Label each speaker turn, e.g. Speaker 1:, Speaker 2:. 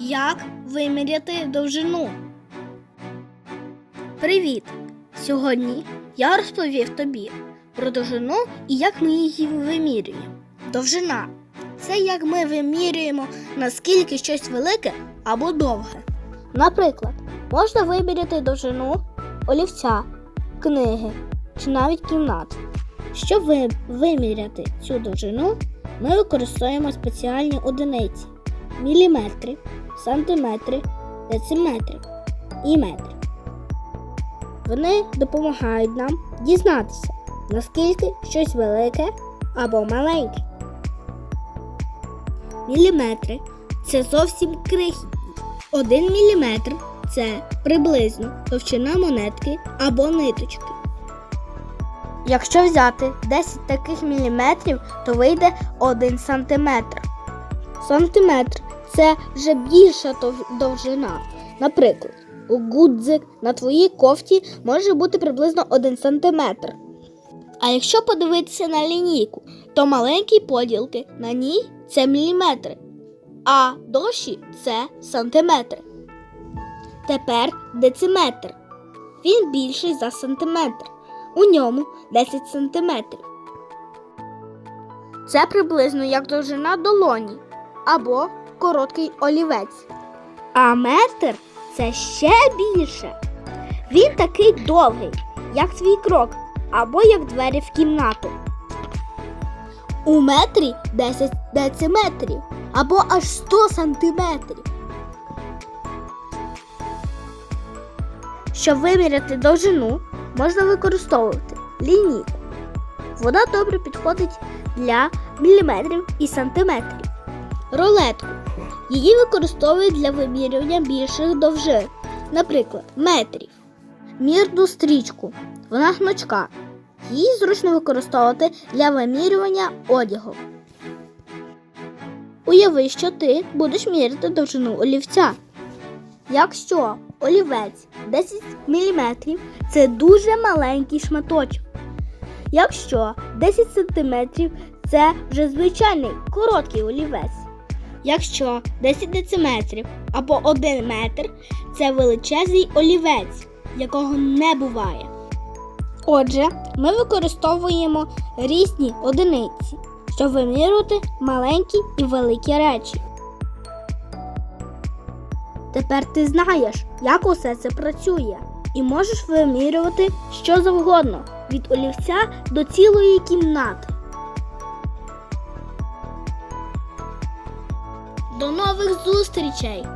Speaker 1: Як виміряти довжину? Привіт! Сьогодні я розповів тобі про довжину і як ми її вимірюємо. Довжина це як ми вимірюємо, наскільки щось велике або довге. Наприклад, можна виміряти довжину олівця, книги чи навіть кімнат. Щоб виміряти цю довжину, ми використовуємо спеціальні одиниці міліметри, сантиметри, дециметри і метри. Вони допомагають нам дізнатися, наскільки щось велике або маленьке. Міліметри це зовсім крихітні. Один міліметр це приблизно товщина монетки або ниточки. Якщо взяти 10 таких міліметрів, то вийде 1 сантиметр. Сантиметр це вже більша довжина. Наприклад, гудзик на твоїй кофті може бути приблизно 1 сантиметр. А якщо подивитися на лінійку, то маленькі поділки на ній це міліметри, а довші це сантиметри. Тепер дециметр. Він більший за сантиметр. У ньому 10 сантиметрів. Це приблизно як довжина долоні або короткий олівець. А метр це ще більше. Він такий довгий, як твій крок, або як двері в кімнату. У метрі 10 дециметрів або аж 100 сантиметрів. Щоб виміряти довжину, можна використовувати лінійку. Вона добре підходить для міліметрів і сантиметрів. Рулетку. Її використовують для вимірювання більших довжин, наприклад, метрів. Мірну стрічку. Вона гнучка. Її зручно використовувати для вимірювання одягу. Уяви, що ти будеш міряти довжину олівця. Якщо олівець 10 мм це дуже маленький шматочок. Якщо 10 см це вже звичайний короткий олівець. Якщо 10 дециметрів або 1 метр це величезний олівець, якого не буває. Отже, ми використовуємо різні одиниці, щоб вимірювати маленькі і великі речі. Тепер ти знаєш, як усе це працює, і можеш вимірювати що завгодно від олівця до цілої кімнати. До нових зустрічей!